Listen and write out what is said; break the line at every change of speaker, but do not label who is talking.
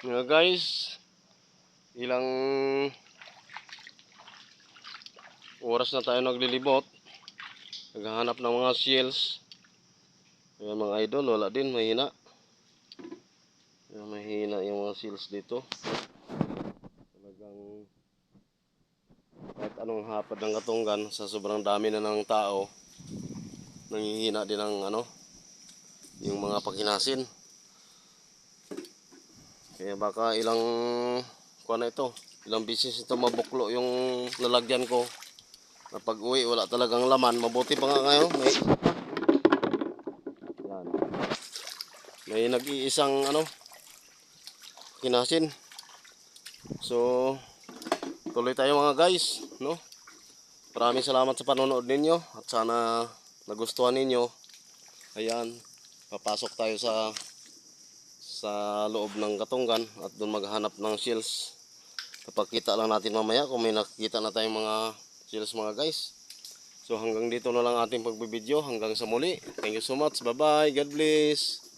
Nga guys, ilang oras na tayo naglilibot. Naghahanap ng mga seals. Ayan mga idol, wala din, mahina. Ayan, mahina yung mga seals dito. Talagang kahit anong hapad ng katunggan sa sobrang dami na ng tao, nangihina din ang ano, yung mga pakinasin. Kaya baka ilang kuha na ito, ilang bisis ito mabuklo yung lalagyan ko. Na pag uwi wala talagang laman, mabuti pa nga ngayon. May, yan. May nag-iisang ano, kinasin. So, tuloy tayo mga guys, no? Maraming salamat sa panonood ninyo at sana nagustuhan ninyo. Ayan, papasok tayo sa sa loob ng katunggan at doon maghanap ng shells. Kapagkita lang natin mamaya kung may nakikita na tayong mga shells mga guys. So hanggang dito na lang ating pagbibideo. Hanggang sa muli. Thank you so much. Bye bye. God bless.